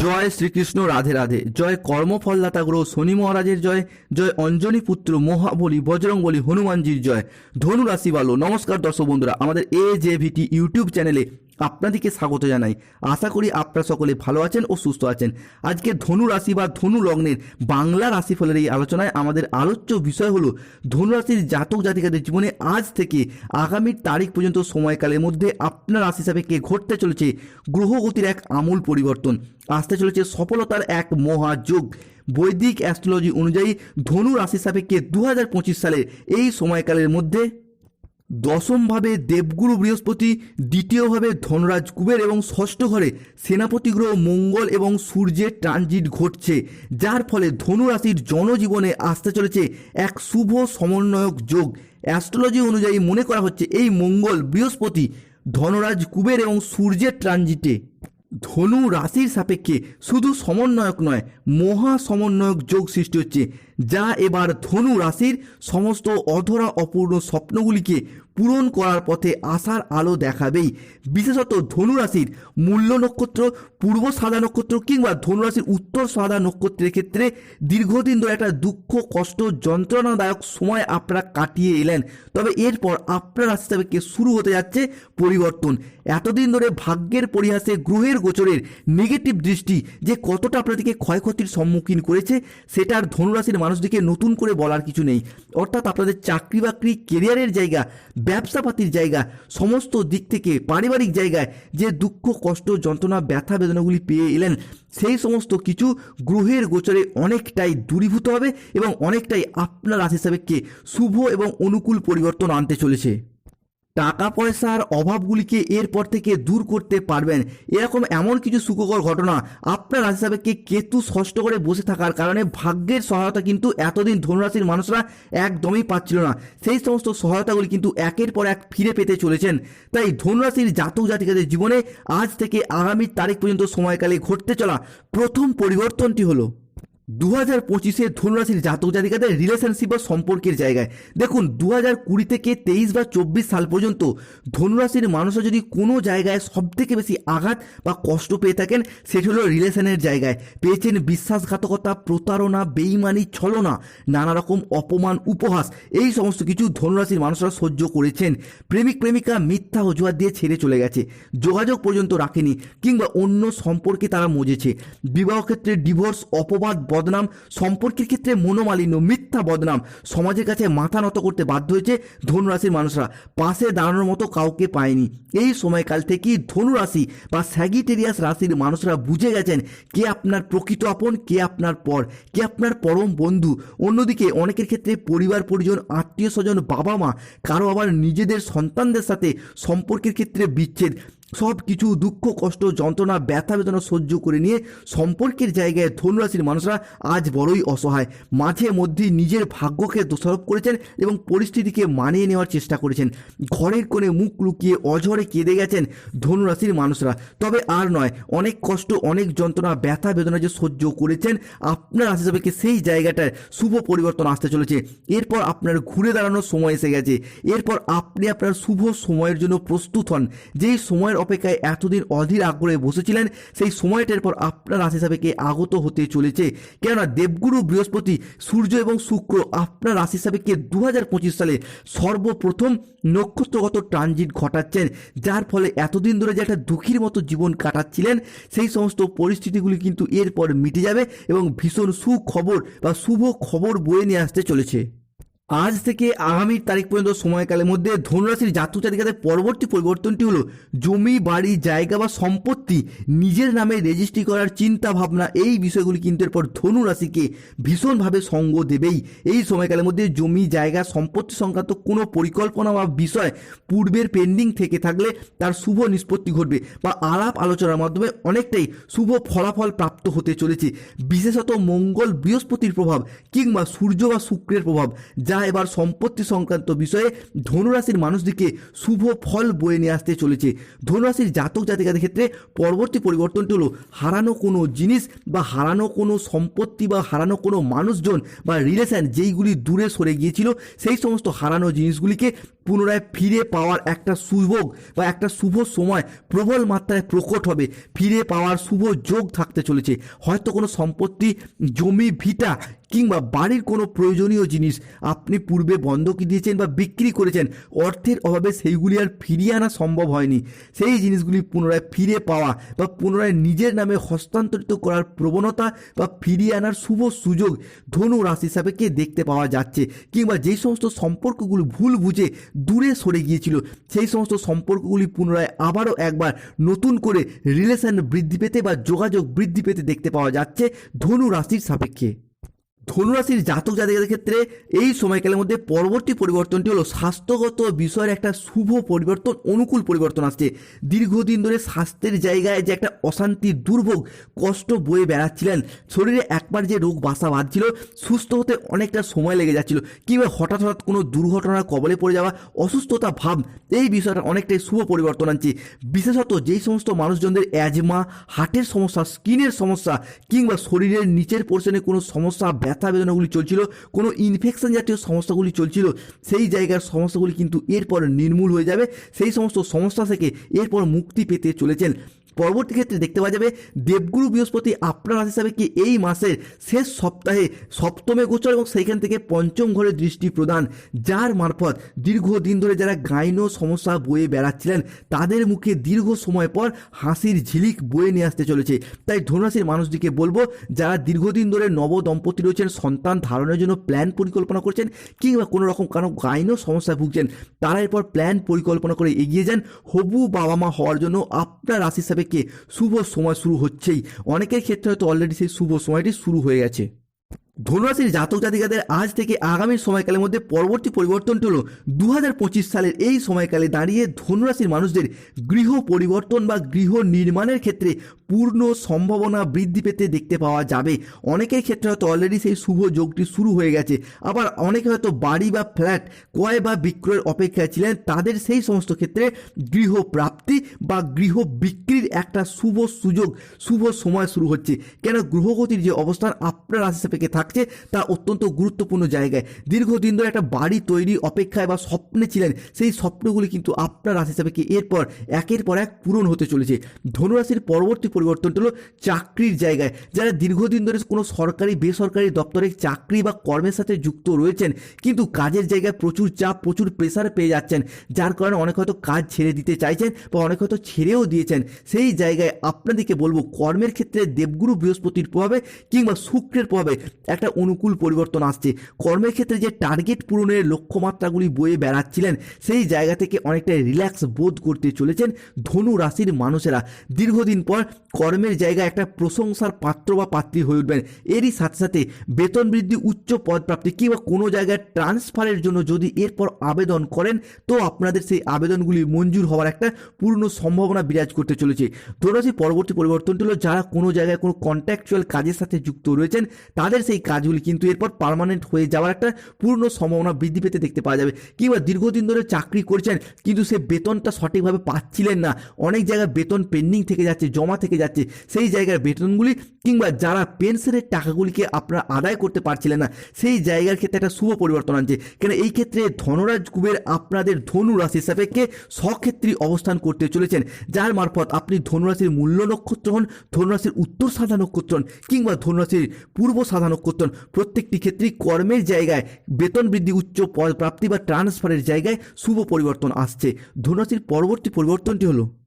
জয় শ্রীকৃষ্ণ, রাধে রাধে। জয় কর্মফলদাতা গ্রহ শনি মহারাজের জয়। জয় অঞ্জনী পুত্র মহাবলী বজরংবলী হনুমানজির জয়। ধনু রাশি বালো, নমস্কার দর্শক বন্ধুরা, আমাদের এ জে ভিটি ইউটিউব চ্যানেলে আপনাদেরকে স্বাগত জানাই। আশা করি আপনারা সকলে ভালো আছেন ও সুস্থ আছেন। আজকে ধনু রাশি বা ধনু লগ্নের বাংলা রাশিফলের এই আলোচনায় আমাদের আলোচ্য বিষয় হলো ধনু রাশির জাতক জাতিকাদের জীবনে আজ থেকে আগামী তারিখ পর্যন্ত সময়কালের মধ্যে আপনার রাশি হিসাবে কে ঘটতে চলেছে গ্রহগতির এক আমূল পরিবর্তন। আসতে চলেছে সফলতার এক মহাযোগ। বৈদিক অ্যাস্ট্রোলজি অনুযায়ী ধনু রাশি সাপেক্ষে দু হাজার পঁচিশ সালের এই সময়কালের মধ্যে দশমভাবে দেবগুরু বৃহস্পতি, দ্বিতীয়ভাবে ধনরাজ কুবের এবং ষষ্ঠ ঘরে সেনাপতি গ্রহ মঙ্গল এবং সূর্যের ট্রানজিট ঘটছে, যার ফলে ধনু রাশির জনজীবনে আসতে চলেছে এক শুভ সমন্বয়ক যোগ। অ্যাস্ট্রোলজি অনুযায়ী মনে করা হচ্ছে এই মঙ্গল বৃহস্পতি ধনরাজ কুবের এবং সূর্যের ট্রানজিটে। ধনু রাশির সাপেক্ষে শুধু সমন্বয়ক নয়, মহা সমন্বয়ক যোগ সৃষ্টি হচ্ছে, যা এবার ধনু রাশির সমস্ত অধরা অপূর্ণ স্বপ্নগুলিকে পূরণ করার পথে আশার আলো দেখাবেই। বিশেষত ধনুরাশির মূল্য নক্ষত্র, পূর্ব সাদা নক্ষত্র কিংবা ধনুরাশির উত্তর সাদা নক্ষত্রের ক্ষেত্রে দীর্ঘদিন ধরে একটা দুঃখ, কষ্ট, যন্ত্রণাদায়ক সময় আপনারা কাটিয়ে এলেন। তবে এরপর আপনার রাশি সাপেক্ষে শুরু হতে যাচ্ছে পরিবর্তন। এতদিন ধরে ভাগ্যের পরিহাসে, গ্রহের গোচরের নেগেটিভ দৃষ্টি যে কতটা আপনাদেরকে ক্ষয়ক্ষতির সম্মুখীন করেছে সেটার ধনুরাশির মানুষদিকে নতুন করে বলার কিছু নেই। অর্থাৎ আপনাদের চাকরি বাকরি কেরিয়ারের জায়গা ব্যবসাপাতির জায়গা, সমস্ত দিক থেকে পারিবারিক জায়গায় যে দুঃখ, কষ্ট, যন্ত্রণা, ব্যথা, বেদনাগুলি পেয়ে এলেন, সেই সমস্ত কিছু গ্রহের গোচরে অনেকটাই দূরীভূত হবে এবং অনেকটাই আপনার রাশি হিসাবে শুভ এবং অনুকূল পরিবর্তন আনতে চলেছে। টাকা পয়সার অভাবগুলিকে এরপর থেকে দূর করতে পারবেন। এরকম এমন কিছু সুখকর ঘটনা আপনার রাশি সাপেক্ষে কেতু ষষ্ঠ করে বসে থাকার কারণে ভাগ্যের সহায়তা কিন্তু এতদিন ধনুরাশির মানুষরা একদমই পাচ্ছিল না। সেই সমস্ত সহায়তাগুলি কিন্তু একের পর এক ফিরে পেতে চলেছেন। তাই ধনুরাশির জাতক জাতিকাদের জীবনে আজ থেকে আগামী তারিখ পর্যন্ত সময়কালে ঘটতে চলা প্রথম পরিবর্তনটি হলো দু হাজার পঁচিশে ধনুরাশির জাতক জাতিকাদের রিলেশনশিপ বা সম্পর্কের জায়গায়। দেখুন দু হাজার কুড়ি থেকে তেইশ বা চব্বিশ সাল পর্যন্ত ধনুরাশির মানুষরা যদি কোনো জায়গায় সব থেকে বেশি আঘাত বা কষ্ট পেয়ে থাকেন, সেটি হলো রিলেশনের জায়গায়। পেয়েছেন বিশ্বাসঘাতকতা, প্রতারণা, বেইমানি, ছলনা নানা রকম অপমান, উপহাস, এই সমস্ত কিছু ধনুরাশির মানুষরা সহ্য করেছেন। প্রেমিক, প্রেমিকা মিথ্যা অজুহাত দিয়ে ছেড়ে চলে গেছে। যোগাযোগ পর্যন্ত রাখেনি, কিংবা অন্য সম্পর্কে তারা মজেছে। বিবাহ ক্ষেত্রে ডিভোর্স অপবাদ বদনাম, সম্পর্কের ক্ষেত্রে মনোমালিন্য, মিথ্যা বদনাম, সমাজের কাছে মাথা নত করতে বাধ্য হয়েছে ধনুরাশির মানুষরা। পাশে দাঁড়ানোর মতো কাউকে পায়নি। এই সময়কাল থেকেই ধনুরাশি বা স্যাগিটেরিয়াস রাশির মানুষরা বুঝে গেছেন, কে আপনার প্রকৃত আপন, কে আপনার পর, কে আপনার পরম বন্ধু। অন্যদিকে অনেকের ক্ষেত্রে পরিবার, পরিজন, আত্মীয় স্বজন বাবা মা কারও আবার নিজেদের সন্তানদের সাথে সম্পর্কের ক্ষেত্রে বিচ্ছেদ। সব কিছু, দুঃখ, কষ্ট, যন্ত্রণা, ব্যথা, বেদনা সহ্য করে নিয়ে সম্পর্কের জায়গায় ধনুরাশির মানুষরা আজ বড়ই অসহায়। মাঝে মধ্যেই নিজের ভাগ্যকে দোষারোপ করেছেন এবং পরিস্থিতিকে মানিয়ে নেওয়ার চেষ্টা করেছেন। ঘরের কোণে মুখ লুকিয়ে অঝরে কেঁদে গেছেন ধনুরাশির মানুষরা। তবে আর নয়, অনেক কষ্ট, অনেক যন্ত্রণা, ব্যথা, বেদনা যে সহ্য করেছেন, আপনার রাশি হিসাবে সেই জায়গাটায় শুভ পরিবর্তন আসতে চলেছে। এরপর আপনার ঘুরে দাঁড়ানোর সময় এসে গেছে। এরপর আপনি আপনার শুভ সময়ের জন্য প্রস্তুত হন। যেই সময়ের অপেক্ষায় এতদিন অধীর আগ্রহে বসেছিলেন, সেই সময়টার পর আপনার রাশি সাপেক্ষে আগত হতে চলেছে। কেননা দেবগুরু, বৃহস্পতি, সূর্য এবং শুক্র আপনার রাশি সাপেক্ষে দু হাজার পঁচিশ সালে সর্বপ্রথম নক্ষত্রগত ট্রানজিট ঘটাচ্ছেন, যার ফলে এতদিন ধরে যে একটা দুঃখীর মতো জীবন কাটাচ্ছিলেন, সেই সমস্ত পরিস্থিতিগুলি কিন্তু এরপর মিটে যাবে এবং ভীষণ সুখবর বা শুভ খবর বয়ে নিয়ে আসতে চলেছে। আজ থেকে আগামী তারিখ পর্যন্ত সময়কালের মধ্যে ধনুরাশির জাতক জাতিকাদের পরবর্তী পরিবর্তনটি হলো জমি, বাড়ি, জায়গা বা সম্পত্তি নিজের নামে রেজিস্ট্রি করার চিন্তা ভাবনা এই বিষয়গুলি কিন্তু এরপর ধনুরাশিকে ভীষণভাবে সঙ্গ দেবেই। এই সময়কালের মধ্যে জমি, জায়গা, সম্পত্তি সংক্রান্ত কোনো পরিকল্পনা বা বিষয় পূর্বের পেন্ডিং থেকে থাকলে তার শুভ নিষ্পত্তি ঘটবে বা আলাপ আলোচনার মাধ্যমে অনেকটাই শুভ ফলাফল প্রাপ্ত হতে চলেছে। বিশেষত মঙ্গল বৃহস্পতির প্রভাব কিংবা সূর্য বা শুক্রের প্রভাব, যা এবার সম্পত্তি সংক্রান্ত বিষয়ে ধনুরাশির মানুষদিকে শুভ ফল বয়ে নিয়ে আসতে চলেছে। ধনুরাশির জাতক জাতিকাদের ক্ষেত্রে পরবর্তী পরিবর্তনটি হলো হারানো কোনো জিনিস বা হারানো কোনো সম্পত্তি বা হারানো কোনো মানুষজন বা রিলেশন যেইগুলি দূরে সরে গিয়েছিল, সেই সমস্ত হারানো জিনিসগুলিকে পুনরায় ফিরে পাওয়ার একটা সুযোগ বা একটা শুভ সময় প্রবল মাত্রায় প্রকট হবে। ফিরে পাওয়ার শুভ যোগ থাকতে চলেছে। হয়তো কোনো সম্পত্তি, জমি, ভিটা কিংবা বাড়ির কোনো প্রয়োজনীয় জিনিস আপনি পূর্বে বন্ধকি দিয়েছেন বা বিক্রি করেছেন, অর্থের অভাবে সেইগুলি আর ফিরিয়ে আনা সম্ভব হয়নি। সেই জিনিসগুলি পুনরায় ফিরে পাওয়া বা পুনরায় নিজের নামে হস্তান্তরিত করার প্রবণতা বা ফিরিয়ে আনার শুভ সুযোগ ধনু রাশি সাপেক্ষে দেখতে পাওয়া যাচ্ছে কিংবা যেই সমস্ত সম্পর্কগুলি ভুল বুঝে দূরে সরে গিয়েছিল, সেই সমস্ত সম্পর্কগুলি পুনরায় আবারও একবার নতুন করে রিলেশন বৃদ্ধি পেতে বা যোগাযোগ বৃদ্ধি পেতে দেখতে পাওয়া যাচ্ছে ধনু রাশির সাপেক্ষে। ধনুরাশির জাতক জাতিকাদের ক্ষেত্রে এই সময়কালের মধ্যে পরবর্তী পরিবর্তনটি হলো স্বাস্থ্যগত বিষয়ের একটা শুভ পরিবর্তন, অনুকূল পরিবর্তন আসছে। দীর্ঘদিন ধরে স্বাস্থ্যের জায়গায় যে একটা অশান্তি, দুর্ভোগ, কষ্ট বয়ে বেড়াচ্ছিলেন, শরীরে একবার যে রোগ বাসা বাঁধছিল, সুস্থ হতে অনেকটা সময় লেগে যাচ্ছিল, কিংবা হঠাৎ হঠাৎ কোনো দুর্ঘটনার কবলে পড়ে যাওয়া, অসুস্থতা ভাব, এই বিষয়টা অনেকটাই শুভ পরিবর্তন আনছে। বিশেষত যেই সমস্ত মানুষজনদের অ্যাজমা হার্টের সমস্যা স্কিনের সমস্যা, কিংবা শরীরের নিচের পোর্শনে কোনো সমস্যা ব্যথা বেদনাগুলি চলছিল, কোনো ইনফেকশন জাতীয় সমস্যাগুলি চলছিল, সেই জায়গার সমস্যাগুলি কিন্তু এরপর নির্মূল হয়ে যাবে। সেই সমস্ত সমস্যা থেকে এরপর মুক্তি পেতে চলেছেন পরবর্তী ক্ষেত্রে দেখতে পাওয়া যাবে দেবগুরু বৃহস্পতি আপনার রাশি হিসাবে কি এই মাসের শেষ সপ্তাহে সপ্তমে গোচর এবং সেইখান থেকে পঞ্চম ঘরে দৃষ্টি প্রদান, যার মারফত দীর্ঘদিন ধরে যারা গাইন সমস্যা বয়ে বেড়াচ্ছিলেন, তাদের মুখে দীর্ঘ সময় পর হাসির ঝিলিক বয়ে নিয়ে আসতে চলেছে। তাই ধনুরাশির মানুষটিকে বলব, যারা দীর্ঘদিন ধরে নব দম্পতি রয়েছেন, সন্তান ধারণের জন্য প্ল্যান পরিকল্পনা করছেন কিংবা কোনো রকম কারও গাইন সমস্যায় ভুগছেন, তারা এরপর প্ল্যান পরিকল্পনা করে এগিয়ে যান। হবু বাবা মা হওয়ার জন্য আপনার রাশি সাপেক্ষে শুভ সময় শুরু হচ্ছেই। অনেকের ক্ষেত্রে হয়তো অলরেডি সেই শুভ সময়টি শুরু হয়ে গেছে। ধনুরাশির জাতক জাতিকাদের আজ থেকে আগামী সময়কালের মধ্যে পরবর্তী পরিবর্তনটি হলো দু হাজার পঁচিশ সালের এই সময়কালে দাঁড়িয়ে ধনুরাশির মানুষদের গৃহ পরিবর্তন বা গৃহ নির্মাণের ক্ষেত্রে পূর্ণ সম্ভাবনা বৃদ্ধি পেতে দেখতে পাওয়া যাবে। অনেকের ক্ষেত্রে হয়তো অলরেডি সেই শুভ যোগটি শুরু হয়ে গেছে। আবার অনেকে হয়তো বাড়ি বা ফ্ল্যাট ক্রয় বা বিক্রয়ের অপেক্ষায় ছিলেন। তাদের সেই সমস্ত ক্ষেত্রে গৃহ প্রাপ্তি বা গৃহ বিক্রির একটা শুভ সুযোগ, শুভ সময় শুরু হচ্ছে। কেন? গ্রহগতির যে অবস্থান আপনার রাশি সাপেক্ষে থাকছে, তা অত্যন্ত গুরুত্বপূর্ণ জায়গায়। দীর্ঘদিন ধরে একটা বাড়ি তৈরি অপেক্ষায় বা স্বপ্নে ছিলেন, সেই স্বপ্নগুলি কিন্তু আপনার রাশি সাপেক্ষে এরপর, একের পর এক পূরণ হতে চলেছে। ধনুরাশির পরবর্তী পরিবর্তনটা হলো চাকরির জায়গায়। যারা দীর্ঘদিন ধরে কোনো সরকারি, বেসরকারি দপ্তরে চাকরি বা কর্মের সাথে যুক্ত রয়েছেন, কিন্তু কাজের জায়গায় প্রচুর চাপ, প্রচুর প্রেসার পেয়ে যাচ্ছেন, যার কারণে অনেক হয়তো কাজ ছেড়ে দিতে চাইছেন বা অনেক হয়তো ছেড়েও দিয়েছেন। সেই জায়গায় আপনাদেরকে বলব, কর্মের ক্ষেত্রে দেবগুরু বৃহস্পতির প্রভাবে কিংবা শুক্রের প্রভাবে একটা অনুকূল পরিবর্তন আসছে। কর্মের ক্ষেত্রে যে টার্গেট পূরণের লক্ষ্যমাত্রাগুলি বয়ে বেড়াচ্ছিলেন, সেই জায়গা থেকে অনেকটা রিল্যাক্স বোধ করতে চলেছেন ধনু রাশির মানুষেরা। দীর্ঘদিন পর কর্মের জায়গায় একটা প্রশংসার পাত্র বা পাত্রী হয়ে উঠবেন। এরই সাথে সাথে বেতন বৃদ্ধি, উচ্চ পদ প্রাপ্তি কিংবা কোনো জায়গায় ট্রান্সফারের জন্য যদি এরপর আবেদন করেন, তো আপনাদের সেই আবেদনগুলি মঞ্জুর হওয়ার একটা পূর্ণ সম্ভাবনা বিরাজ করতে চলেছে। ধনুরাশির পরবর্তী পরিবর্তনটি হলো, যারা কোনো জায়গায় কোনো কন্ট্রাকচুয়াল কাজের সাথে যুক্ত রয়েছেন, তাদের সেই কাজগুলি কিন্তু এরপর পার্মানেন্ট হয়ে যাওয়ার একটা পূর্ণ সম্ভাবনা বৃদ্ধি পেতে দেখতে পাওয়া যাবে। কিংবা দীর্ঘদিন ধরে চাকরি করছেন, কিন্তু সে বেতনটা সঠিকভাবে পাচ্ছিলেন না। অনেক জায়গায় বেতন পেন্ডিং থেকে যাচ্ছে, জমা থেকে যাচ্ছে। সেই জায়গার বেতনগুলি কিংবা যারা পেনশনের টাকাগুলিকে আপনারা আদায় করতে পারছিলেন না, সেই জায়গার ক্ষেত্রে একটা শুভ পরিবর্তন আনছে। কেন এই ক্ষেত্রে ধনরাজ কুবের আপনাদের ধনু রাশির সাপেক্ষে স্বক্ষেত্রী অবস্থান করতে চলেছেন। যার মারফত আপনি ধনুরাশির মূল্য নক্ষত্র হন ধনুরাশির উত্তর সাধা নক্ষত্র হন কিংবা ধনুরাশির পূর্ব সাধা নক্ষত্র হন প্রত্যেকটি ক্ষেত্রেই কর্মের জায়গায় বেতন বৃদ্ধি, উচ্চ প্রাপ্তি বা ট্রান্সফারের জায়গায় শুভ পরিবর্তন আসছে। ধনুরাশির পরবর্তী পরিবর্তনটি হলো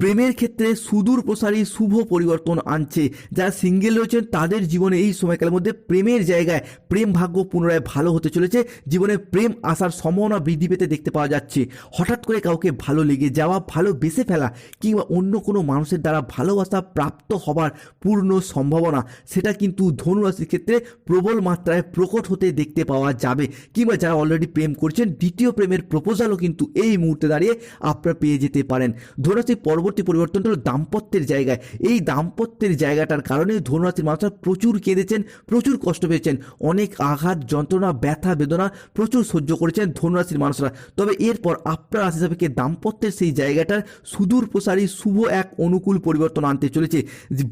প্রেমের ক্ষেত্রে সুদূর প্রসারী শুভ পরিবর্তন আনছে। যারা সিঙ্গেল রয়েছেন, তাদের জীবনে এই সময়কালের মধ্যে প্রেমের জায়গায় প্রেম ভাগ্য পুনরায় ভালো হতে চলেছে। জীবনে প্রেম আসার সম্ভাবনা বৃদ্ধি পেতে দেখতে পাওয়া যাচ্ছে। হঠাৎ করে কাউকে ভালো লেগে যাওয়া, ভালো বেসে ফেলা কিংবা অন্য কোনো মানুষের দ্বারা ভালোবাসা প্রাপ্ত হবার পূর্ণ সম্ভাবনা, সেটা কিন্তু ধনুরাশির ক্ষেত্রে প্রবল মাত্রায় প্রকট হতে দেখতে পাওয়া যাবে। কিংবা যারা অলরেডি প্রেম করছেন, দ্বিতীয় প্রেমের প্রপোজালও কিন্তু এই মুহূর্তে দাঁড়িয়ে আপনারা পেয়ে যেতে পারেন। ধনুরাশির পরবর্তী পরবর্তী পরিবর্তনটা হলো দাম্পত্যের জায়গায়। এই দাম্পত্যের জায়গাটার কারণে ধনুরাশির মানুষরা প্রচুর কেঁদেছেন, প্রচুর কষ্ট পেয়েছেন। অনেক আঘাত, যন্ত্রণা, ব্যথা, বেদনা প্রচুর সহ্য করেছেন ধনুরাশির মানুষরা। তবে এরপর আপনার রাশি সাপেক্ষে দাম্পত্যের সেই জায়গাটার সুদূর প্রসারী শুভ এক অনুকূল পরিবর্তন আনতে চলেছে।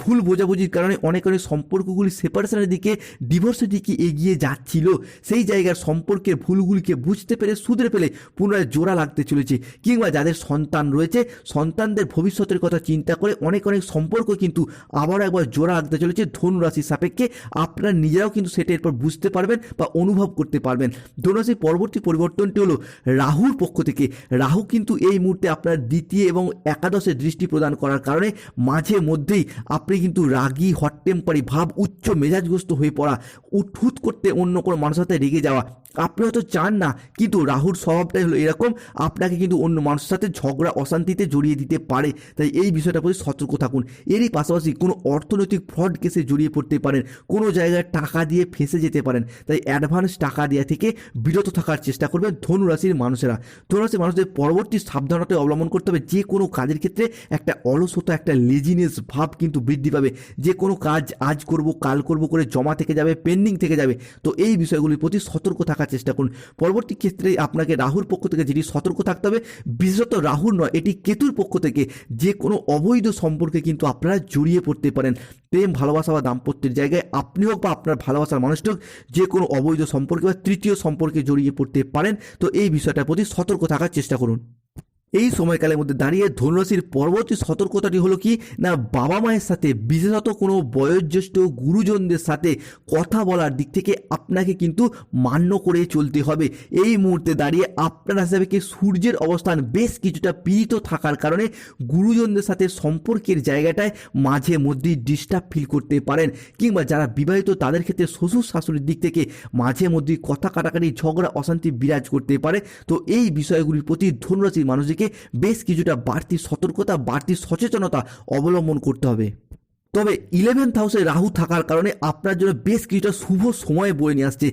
ভুল বোঝাবুঝির কারণে অনেক অনেক সম্পর্কগুলি সেপারেশনের দিকে ডিভোর্সের দিকে এগিয়ে যাচ্ছিল। সেই জায়গার সম্পর্কের ভুলগুলিকে বুঝতে পেরে, শুধরে পেলে পুনরায় জোড়া লাগতে চলেছে। কিংবা যাদের সন্তান রয়েছে, সন্তানদের ভবিষ্যতের কথা চিন্তা করে অনেক অনেক সম্পর্ক কিন্তু আবার একবার জোড়া লাগতে চলেছে ধনু রাশির সাপেক্ষে। আপনারা নিজেরাও কিন্তু সেটা এরপর বুঝতে পারবেন বা অনুভব করতে পারবেন। ধনু রাশির পরবর্তী পরিবর্তনটি হলো রাহুর পক্ষ থেকে। রাহু কিন্তু এই মুহূর্তে আপনার দ্বিতীয় এবং একাদশে দৃষ্টি প্রদান করার কারণে মাঝে মধ্যেই আপনি কিন্তু রাগী হট টেম্পারি ভাব, উচ্চ মেজাজগ্রস্ত হয়ে পড়া উঠুত করতে অন্য কোনো মানুষের সাথে রেগে যাওয়া আপনি হয়তো চান না, কিন্তু রাহুর স্বভাবটাই হলো এরকম, আপনাকে কিন্তু অন্য মানুষের সাথে ঝগড়া, অশান্তিতে জড়িয়ে দিতে পারে। তাই এই বিষয়টার প্রতি সতর্ক থাকুন। এরই পাশাপাশি কোনো অর্থনৈতিক ফ্রড কেসে জড়িয়ে পড়তে পারেন, কোনো জায়গায় টাকা দিয়ে ফেসে যেতে পারেন। তাই অ্যাডভান্স টাকা দেওয়া থেকে বিরত থাকার চেষ্টা করবেন ধনুরাশির মানুষেরা। ধনুরাশির মানুষদের পরবর্তী সাবধানতা অবলম্বন করতে হবে। যে কোনো কাজের ক্ষেত্রে একটা অলসতা, একটা লেজিনেস ভাব কিন্তু বৃদ্ধি পাবে। যে কোনো কাজ আজ করব, কাল করব করে জমা থেকে যাবে পেন্ডিং থেকে যাবে। তো এই বিষয়গুলির প্রতি সতর্ক থাকার চেষ্টা করুন। পরবর্তী ক্ষেত্রে আপনাকে রাহুর পক্ষ থেকে যেটি সতর্ক থাকতে হবে, বিশেষত রাহুর নয়, এটি কেতুর পক্ষ থেকে যে কোনো অবৈধ সম্পর্কে কিন্তু আপনারা জড়িয়ে পড়তে পারেন। প্রেম, ভালোবাসা বা দাম্পত্যের জায়গায় আপনি হোক বা আপনার ভালোবাসার মানুষটি হোক যে কোনো অবৈধ সম্পর্কে বা তৃতীয় সম্পর্কে জড়িয়ে পড়তে পারেন। তো এই বিষয়টার প্রতি সতর্ক থাকার চেষ্টা করুন। এই সময়কালের মধ্যে দাঁড়িয়ে ধনুরাশির পরবর্তী সতর্কতাটি হলো কি? না, বাবা মায়ের সাথে, বিশেষত কোনো বয়োজ্যেষ্ঠ গুরুজনদের সাথে কথা বলার দিক থেকে আপনাকে কিন্তু মান্য করে চলতে হবে। এই মুহূর্তে দাঁড়িয়ে আপনার হিসাবে কি সূর্যের অবস্থান বেশ কিছুটা পীড়িত থাকার কারণে গুরুজনদের সাথে সম্পর্কের জায়গাটায় মাঝে মধ্যেই ডিস্টার্ব ফিল করতে পারেন। কিংবা যারা বিবাহিত, তাদের ক্ষেত্রে শ্বশুর শাশুড়ির দিক থেকে মাঝে মধ্যেই কথা কাটাকাটি, ঝগড়া, অশান্তি বিরাজ করতে পারে। তো এই বিষয়গুলির প্রতি ধনুরাশির মানুষদেরকে বেশ কিছুটা বাড়তি সতর্কতা বাড়তি সচেতনতা অবলম্বন করতে হবে। তবে ইলেভেন্থ হাউসে রাহু থাকার কারণে আপনার জন্য বেশ কিছুটা শুভ সময় বয়ে নিয়ে আসছে।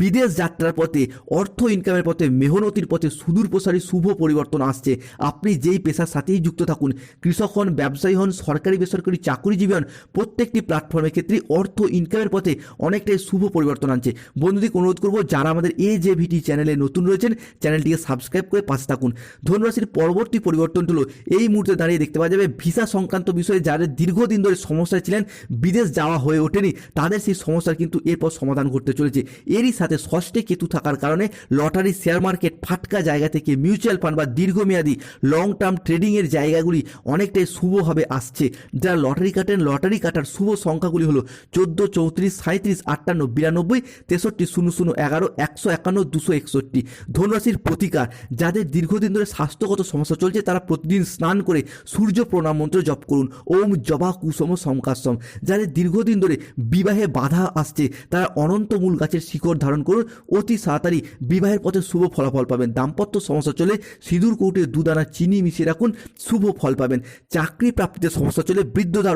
বিদেশ যাত্রার পথে, অর্থ ইনকামের পথে, মেহনতির পথে সুদূর প্রসারী শুভ পরিবর্তন আসছে। আপনি যেই পেশার সাথেই যুক্ত থাকুন, কৃষক হন, ব্যবসায়ী হন, সরকারি, বেসরকারি, চাকরিজীবী হন, প্রত্যেকটি প্ল্যাটফর্মের ক্ষেত্রে অর্থ ইনকামের পথে অনেকটাই শুভ পরিবর্তন আনছে। বন্ধুদিকে অনুরোধ করব, যারা আমাদের এ জে ভিটি চ্যানেলে নতুন রয়েছেন চ্যানেলটিকে সাবস্ক্রাইব করে পাশে থাকুন। ধনুরাশির পরবর্তী পরিবর্তনটি হলো এই মুহূর্তে দাঁড়িয়ে দেখতে পাওয়া যাবে। ভিসা সংক্রান্ত বিষয়ে যাদের দীর্ঘদিন ধরে সমস্যায় ছিলেন, বিদেশ যাওয়া হয়ে ওঠেনি। তাদের সেই সমস্যার কিন্তু এরপর সমাধান করতে চলেছে। এরই সাথে ষষ্ঠে কেতু থাকার কারণে লটারি শেয়ার মার্কেট ফাটকা জায়গা থেকে মিউচুয়াল ফান্ড বা দীর্ঘমেয়াদী লং টার্ম ট্রেডিংয়ের জায়গাগুলি অনেকটাই শুভভাবে আসছে। যারা লটারি কাটেন, লটারি কাটার শুভ সংখ্যাগুলি হলো চোদ্দ, চৌত্রিশ সাঁত্রিশ আটান্ন, বিরানব্বই, তেষট্টি, শূন্য শূন্য, এগারো, একশো একান্ন, দুশো একষট্টি ধনুরাশির প্রতিকার। যাদের দীর্ঘদিন ধরে স্বাস্থ্যগত সমস্যা চলছে, তারা প্রতিদিন স্নান করে সূর্য প্রণাম মন্ত্র জপ করুন। ওম জবা কুসম কুসুম সংকাশম যাদের দীর্ঘদিন ধরে বিবাহে বাধা আসছে, তারা অনন্ত মূল গাছের শিকড় ধারণ করুন। অতি তাড়াতাড়ি বিবাহের পথে শুভ ফলাফল পাবেন। দাম্পত্য সমস্যা চলে সিঁদুর কৌটে দুদানা চিনি মিশিয়ে রাখুন, শুভ ফল পাবেন। চাকরি প্রাপ্তিতে সমস্যা চলে বৃদ্ধ